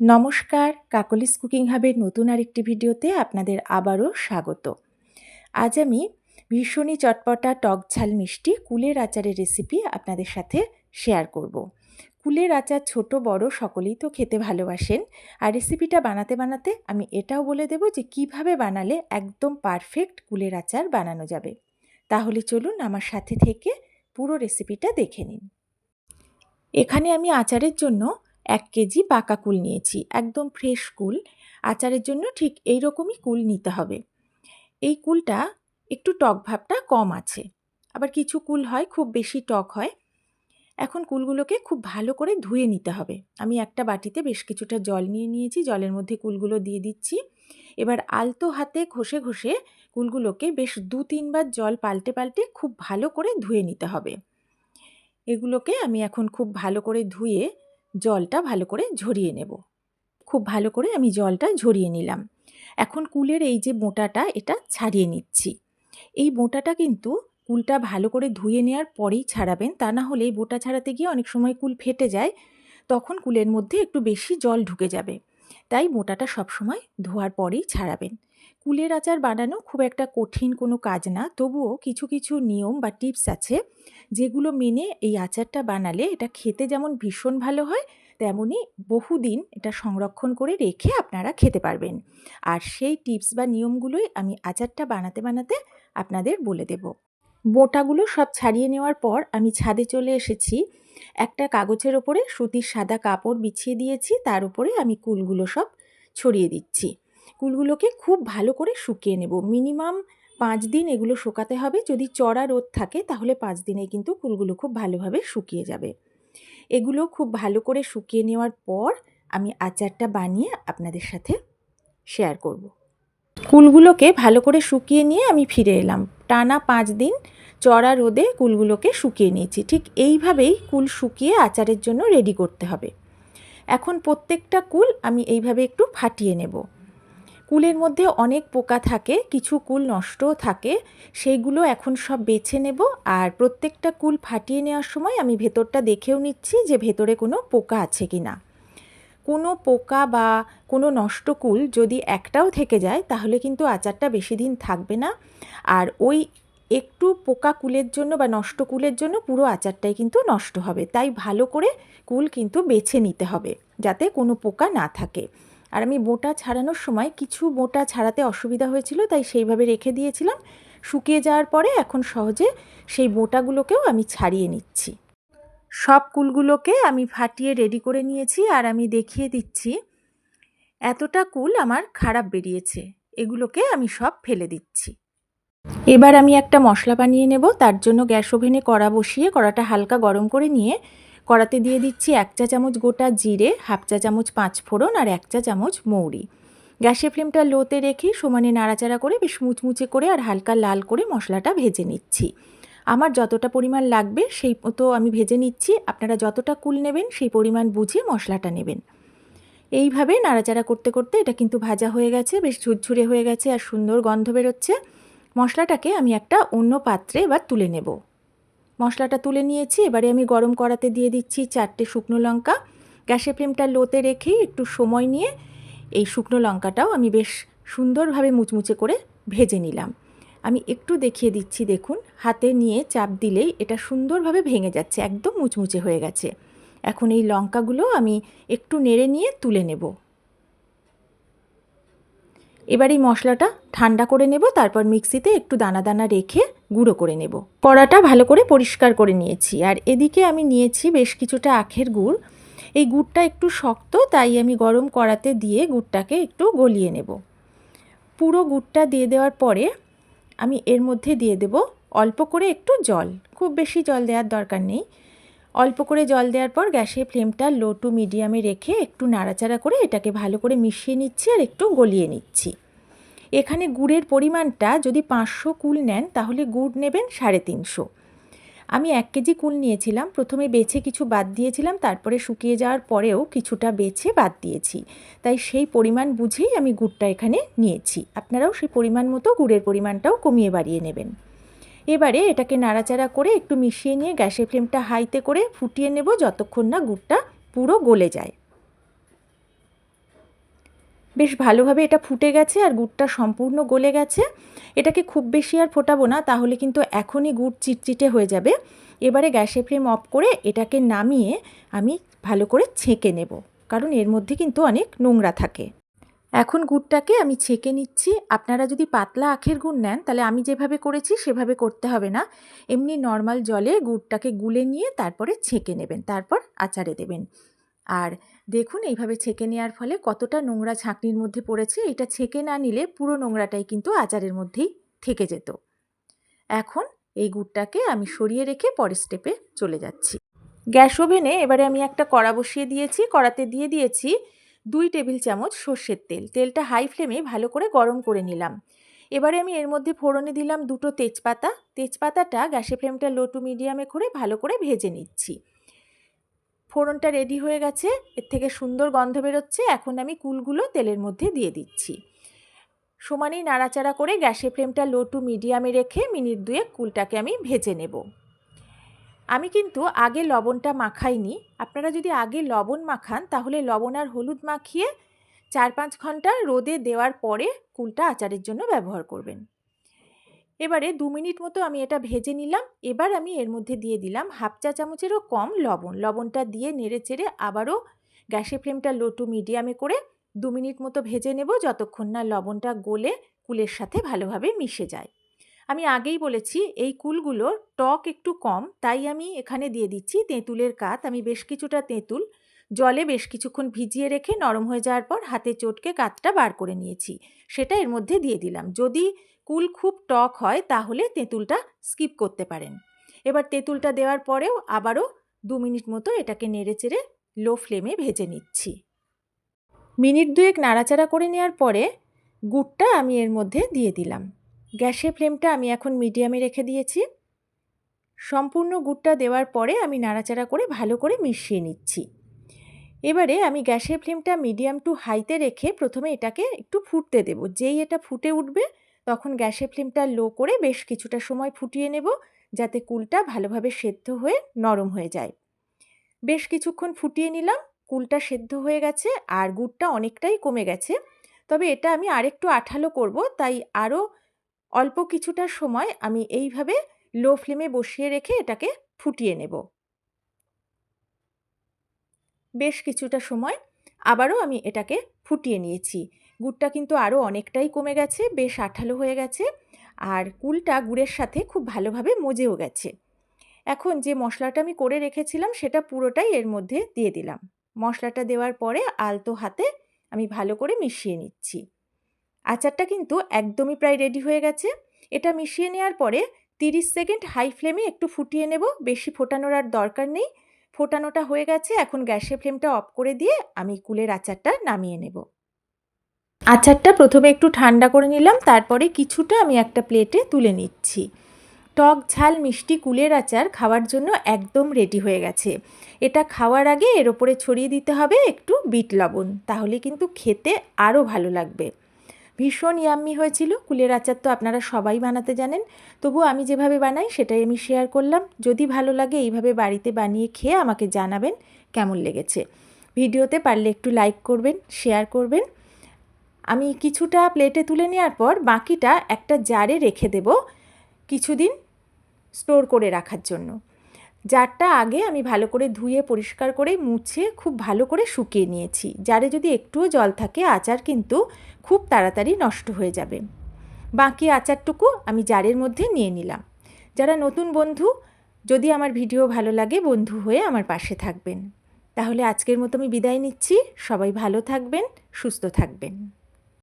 নমস্কার, কাকলিস কুকিং হাবের নতুন আরেকটি ভিডিওতে আপনাদের আবারও স্বাগত। আজ আমি ভীষণই চটপটা টক ঝাল মিষ্টি কুলের আচারের রেসিপি আপনাদের সাথে শেয়ার করব। কুলের আচার ছোট, বড় সকলেই তো খেতে ভালোবাসেন। আর রেসিপিটা বানাতে বানাতে আমি এটাও বলে দেব যে কীভাবে বানালে একদম পারফেক্ট কুলের আচার বানানো যাবে। তাহলে চলুন আমার সাথে থেকে পুরো রেসিপিটা দেখে নিন। এখানে আমি আচারের জন্য এক কেজি পাকা কুল নিয়েছি, একদম ফ্রেশ কুল। আচারের জন্য ঠিক এই রকমই কুল নিতে হবে। এই কুলটা একটু টক ভাবটা কম আছে। আবার কিছু কুল হয় খুব বেশি টক হয়। এখন কুলগুলোকে খুব ভালো করে ধুয়ে নিতে হবে। আমি একটা বাটিতে বেশ কিছুটা জল নিয়ে নিয়েছি, জলের মধ্যে কুলগুলো দিয়ে দিচ্ছি। এবার আলতো হাতে ঘষে ঘষে কুলগুলোকে বেশ দু তিনবার জল পাল্টে পাল্টে খুব ভালো করে ধুয়ে নিতে হবে। এগুলোকে আমি এখন খুব ভালো করে ধুয়ে জলটা ভালো করে ঝরিয়ে নেব। খুব ভালো করে আমি জলটা ঝরিয়ে নিলাম। এখন কুলের এই যে মোটাটা, এটা ছাড়িয়ে নিচ্ছি। এই মোটাটা কিন্তু কুলটা ভালো করে ধুয়ে নেওয়ার পরেই ছাড়াবেন। তা না হলে বোটা ছাড়াতে গিয়ে অনেক সময় কুল ফেটে যায়। তখন কুলের মধ্যে একটু বেশি জল ঢুকে যাবে। তাই মোটাটা সবসময় ধোয়ার পরেই ছাড়াবেন। কুলের আচার বানানো খুব একটা কঠিন কোনো কাজ না। তবুও কিছু কিছু নিয়ম বা টিপস আছে যেগুলো মেনে এই আচারটা বানালে এটা খেতে যেমন ভীষণ ভালো হয় তেমনই বহুদিন এটা সংরক্ষণ করে রেখে আপনারা খেতে পারবেন। আর সেই টিপস বা নিয়মগুলোই আমি আচারটা বানাতে বানাতে আপনাদের বলে দেব। বোটাগুলো সব ছাড়িয়ে নেওয়ার পর আমি ছাদে চলে এসেছি। একটা কাগজের ওপরে সুতির সাদা কাপড় বিছিয়ে দিয়েছি, তার উপরে আমি কুলগুলো সব ছড়িয়ে দিচ্ছি। কুলগুলোকে খুব ভালো করে শুকিয়ে নেব। মিনিমাম পাঁচ দিন এগুলো শুকাতে হবে। যদি চড়া রোদ থাকে, তাহলে পাঁচ দিনে কিন্তু কুলগুলো খুব ভালোভাবে শুকিয়ে যাবে। এগুলো খুব ভালো করে শুকিয়ে নেওয়ার পর আমি আচারটা বানিয়ে আপনাদের সাথে শেয়ার করব। কুলগুলোকে ভালো করে শুকিয়ে নিয়ে আমি ফিরে এলাম। টানা পাঁচ দিন চড়া রোদে কুলগুলোকে শুকিয়ে নিয়েছি। ঠিক এইভাবেই কুল শুকিয়ে আচারের জন্য রেডি করতে হবে। এখন প্রত্যেকটা কুল আমি এইভাবে একটু ফাটিয়ে নেব। কুলের মধ্যে অনেক পোকা থাকে, কিছু কুল নষ্টও থাকে, সেইগুলো এখন সব বেছে নেব আর প্রত্যেকটা কুল ফাটিয়ে নেওয়ার সময় আমি ভেতরটা দেখেও নিচ্ছি যে ভেতরে কোনো পোকা আছে কি না কোনো পোকা বা কোনো নষ্ট কুল যদি একটাও থেকে যায়, তাহলে কিন্তু আচারটা বেশি দিন থাকবে না। আর ওই একটু পোকা কুলের জন্য বা নষ্ট কুলের জন্য পুরো আচারটাই কিন্তু নষ্ট হবে। তাই ভালো করে কুল কিন্তু বেছে নিতে হবে, যাতে কোনো পোকা না থাকে। আর আমি বোটা ছাড়ানোর সময় কিছু বোটা ছাড়াতে অসুবিধা হয়েছিল, তাই সেইভাবে রেখে দিয়েছিলাম। শুকিয়ে যাওয়ার পরে এখন সহজে সেই বোটাগুলোকেও আমি ছাড়িয়ে নিচ্ছি। সব কুলগুলোকে আমি ফাটিয়ে রেডি করে নিয়েছি আর আমি দেখিয়ে দিচ্ছি, এতটা কুল আমার খারাপ বেরিয়েছে, এগুলোকে আমি সব ফেলে দিচ্ছি। এবার আমি একটা মশলা বানিয়ে নেব, তার জন্য গ্যাস ওভেনে কড়া বসিয়ে কড়াটা হালকা গরম করে নিয়ে কড়াতে দিয়ে দিচ্ছি এক চা চামচ গোটা জিরে, হাফ চা চামচ পাঁচ ফোড়ন আর এক চা চামচ মৌরি। গ্যাসের ফ্লেমটা লোতে রেখে সমানে নাড়াচাড়া করে বেশ মুচমুচে করে আর হালকা লাল করে মশলাটা ভেজে নিচ্ছি। আমার যতটা পরিমাণ লাগবে সেই মতো আমি ভেজে নিচ্ছি, আপনারা যতটা কুল নেবেন সেই পরিমাণ বুঝে মশলাটা নেবেন। এইভাবে নাড়াচাড়া করতে করতে এটা কিন্তু ভাজা হয়ে গেছে, বেশ ঝুরঝুরে হয়ে গেছে আর সুন্দর গন্ধ বেরোচ্ছে। মশলাটাকে আমি একটা অন্য পাত্রে এবার তুলে নেব। মশলাটা তুলে নিয়েছি, এবারে আমি গরম করাতে দিয়ে দিচ্ছি চারটে শুকনো লঙ্কা। গ্যাসের ফ্লেমটা লোতে রেখে একটু সময় নিয়ে এই শুকনো লঙ্কাটাও আমি বেশ সুন্দরভাবে মুচমুচে করে ভেজে নিলাম। আমি একটু দেখিয়ে দিচ্ছি, দেখুন, হাতে নিয়ে চাপ দিলেই এটা সুন্দরভাবে ভেঙে যাচ্ছে, একদম মুচমুচে হয়ে গেছে। এখন এই লঙ্কাগুলো আমি একটু নেড়ে নিয়ে তুলে নেব। এবার এই মশলাটা ঠান্ডা করে নেব, তারপর মিক্সিতে একটু দানা দানা রেখে গুঁড়ো করে নেব। কড়াটা ভালো করে পরিষ্কার করে নিয়েছি। আর এদিকে আমি নিয়েছি বেশ কিছুটা আখের গুড়। এই গুড়টা একটু শক্ত, তাই আমি গরম কড়াতে দিয়ে গুড়টাকে একটু গলিয়ে নেব। পুরো গুড়টা দিয়ে দেওয়ার পরে আমি এর মধ্যে দিয়ে দেব অল্প করে একটু জল। খুব বেশি জল দেওয়ার দরকার নেই। অল্প করে জল দেওয়ার পর গ্যাসের ফ্লেমটা লো টু মিডিয়ামে রেখে একটু নাড়াচাড়া করে এটাকে ভালো করে মিশিয়ে নিচ্ছি আর একটু গলিয়ে নিচ্ছি। এখানে গুড়ের পরিমাণটা যদি পাঁচশো কুল নেন, তাহলে গুড় নেবেন সাড়ে তিনশো। আমি এক কেজি কুল নিয়েছিলাম, প্রথমে বেছে কিছু বাদ দিয়েছিলাম, তারপরে শুকিয়ে যাওয়ার পরেও কিছুটা বেছে বাদ দিয়েছি। তাই সেই পরিমাণ বুঝেই আমি গুড়টা এখানে নিয়েছি। আপনারাও সেই পরিমাণ মতো গুড়ের পরিমাণটাও কমিয়ে বাড়িয়ে নেবেন। এবারে এটাকে নাড়াচাড়া করে একটু মিশিয়ে নিয়ে গ্যাসের ফ্লেমটা হাইতে করে ফুটিয়ে নেব, যতক্ষণ না গুড়টা পুরো গলে যায়। বেশ ভালোভাবে এটা ফুটে গেছে আর গুড়টা সম্পূর্ণ গলে গেছে। এটাকে খুব বেশি আর ফোটাবো না, তাহলে কিন্তু এখনই গুড় চিটচিটে হয়ে যাবে। এবারে গ্যাসের ফ্লেম অফ করে এটাকে নামিয়ে আমি ভালো করে ছেঁকে নেব, কারণ এর মধ্যে কিন্তু অনেক নোংরা থাকে। এখন গুড়টাকে আমি ছেঁকে নিচ্ছি। আপনারা যদি পাতলা আখের গুড় নেন, তাহলে আমি যেভাবে করেছি সেভাবে করতে হবে না। এমনি নর্মাল জলে গুড়টাকে গুলে নিয়ে তারপরে ছেঁকে নেবেন, তারপর আচারে দেবেন। আর দেখুন এইভাবে ছেঁকে নেওয়ার ফলে কতটা নোংরা ছাঁকনির মধ্যে পড়েছে, এটা ছেঁকে না নিলে পুরো নোংরাটাই কিন্তু আচারের মধ্যেই থেকে যেত। এখন এই গুড়টাকে আমি সরিয়ে রেখে পরের স্টেপে চলে যাচ্ছি। গ্যাস ওভেনে এবারে আমি একটা কড়া বসিয়ে দিয়েছি, কড়াতে দিয়ে দিয়েছি দুই টেবিল চামচ সর্ষের তেল। তেলটা হাই ফ্লেমে ভালো করে গরম করে নিলাম। এবারে আমি এর মধ্যে ফোড়নে দিলাম দুটো তেজপাতা। তেজপাতাটা গ্যাসের ফ্লেমটা লো টু মিডিয়ামে করে ভালো করে ভেজে নিচ্ছি। ফোড়নটা রেডি হয়ে গেছে, এর থেকে সুন্দর গন্ধ বেরোচ্ছে, এখন আমি কুলগুলো তেলের মধ্যে দিয়ে দিচ্ছি। সমানেই নাড়াচাড়া করে গ্যাসের ফ্লেমটা লো টু মিডিয়ামে রেখে মিনিট দুয়েক কুলটাকে আমি ভেজে নেব। আমি কিন্তু আগে লবণটা মাখাইনি। আপনারা যদি আগে লবণ মাখান, তাহলে লবণ আর হলুদ মাখিয়ে চার পাঁচ ঘণ্টা রোদে দেওয়ার পরে কুলটা আচারের জন্য ব্যবহার করবেন। এবারে দু মিনিট মতো আমি এটা ভেজে নিলাম। এবার আমি এর মধ্যে দিয়ে দিলাম হাফ চা চামচেরও কম লবণ। লবণটা দিয়ে নেড়ে চেড়ে আবারও গ্যাসের ফ্লেমটা লো টু মিডিয়ামে করে দু মিনিট মতো ভেজে নেব যতক্ষণ না লবণটা গলে কুলের সাথে ভালোভাবে মিশে যায়। আমি আগেই বলেছি এই কুলগুলোর টক একটু কম, তাই আমি এখানে দিয়ে দিচ্ছি তেঁতুলের কাত। আমি বেশ কিছুটা তেঁতুল, জলে বেশ কিছুক্ষণ ভিজিয়ে রেখে নরম হয়ে যাওয়ার পর হাতে চটকে কাতটা বার করে নিয়েছি। সেটা এর মধ্যে দিয়ে দিলাম। যদি কুল খুব টক হয়, তাহলে তেঁতুলটা স্কিপ করতে পারেন। এবার তেঁতুলটা দেওয়ার পরেও আবারও দু মিনিট মতো এটাকে নেড়ে চেড়ে লো ফ্লেমে ভেজে নিচ্ছি। মিনিট দুয়েক নাড়াচাড়া করে নেওয়ার পরে গুড়টা আমি এর মধ্যে দিয়ে দিলাম। গ্যাসের ফ্লেমটা আমি এখন মিডিয়ামে রেখে দিয়েছি। সম্পূর্ণ গুড়টা দেওয়ার পরে আমি নাড়াচাড়া করে ভালো করে মিশিয়ে নিচ্ছি। এবারে আমি গ্যাসের ফ্লেমটা মিডিয়াম টু হাইতে রেখে প্রথমে এটাকে একটু ফুটতে দেব। যেই এটা ফুটে উঠবে তখন গ্যাসের ফ্লেমটা লো করে বেশ কিছুটা সময় ফুটিয়ে নেব, যাতে কুলটা ভালোভাবে সেদ্ধ হয়ে নরম হয়ে যায়। বেশ কিছুক্ষণ ফুটিয়ে নিলাম, কুলটা সেদ্ধ হয়ে গেছে আর গুড়টা অনেকটাই কমে গেছে। তবে এটা আমি আরেকটু আঠালো করব, তাই আরও অল্প কিছুটা সময় আমি এইভাবে লো ফ্লেমে বসিয়ে রেখে এটাকে ফুটিয়ে নেব। বেশ কিছুটা সময় আবারও আমি এটাকে ফুটিয়ে নিয়েছি। গুড়টা কিন্তু আরও অনেকটাই কমে গেছে, বেশ আঠালো হয়ে গেছে। আর কুলটা গুড়ের সাথে খুব ভালোভাবে মজেও গেছে। এখন যে মশলাটা আমি করে রেখেছিলাম, সেটা পুরোটাই এর মধ্যে দিয়ে দিলাম। মশলাটা দেওয়ার পরে আলতো হাতে আমি ভালো করে মিশিয়ে নিচ্ছি। আচারটা কিন্তু একদমই প্রায় রেডি হয়ে গেছে। এটা মিশিয়ে নেওয়ার পরে তিরিশ সেকেন্ড হাই ফ্লেমে একটু ফুটিয়ে নেব। বেশি ফোটানোর আর দরকার নেই। ফোটানোটা হয়ে গেছে, এখন গ্যাসের ফ্লেমটা অফ করে দিয়ে আমি কুলের আচারটা নামিয়ে নেব। আচারটা প্রথমে একটু ঠান্ডা করে নিলাম, তারপরে কিছুটা আমি একটা প্লেটে তুলে নিচ্ছি। টক ঝাল মিষ্টি কুলের আচার খাওয়ার জন্য একদম রেডি হয়ে গেছে। এটা খাওয়ার আগে এর ওপরে ছড়িয়ে দিতে হবে একটু বিট লবণ, তাহলে কিন্তু খেতে আরও ভালো লাগবে। ভীষণ ইয়াম্মি হয়েছিল, কুলের আচার তো আপনারা সবাই বানাতে জানেন। তবু আমি যেভাবে বানাই সেটাই আমি শেয়ার করলাম। যদি ভালো লাগে এইভাবে বাড়িতে বানিয়ে খেয়ে আমাকে জানাবেন কেমন লেগেছে। ভিডিওতে পারলে একটু লাইক করবেন শেয়ার করবেন। আমি কিছুটা প্লেটে তুলে নেওয়ার পর বাকিটা একটা জারে রেখে দেব কিছুদিন স্টোর করে রাখার জন্য। জারটা আগে আমি ভালো করে ধুয়ে, পরিষ্কার করে, মুছে, খুব ভালো করে শুকিয়ে নিয়েছি। জারে যদি একটুও জল থাকে, আচার কিন্তু খুব তাড়াতাড়ি নষ্ট হয়ে যাবে। বাকি আচারটুকু আমি জারের মধ্যে নিয়ে নিলাম। যারা নতুন বন্ধু, যদি আমার ভিডিও ভালো লাগে, বন্ধু হয়ে আমার পাশে থাকবেন। তাহলে আজকের মতো আমি বিদায় নিচ্ছি। সবাই ভালো থাকবেন, সুস্থ থাকবেন।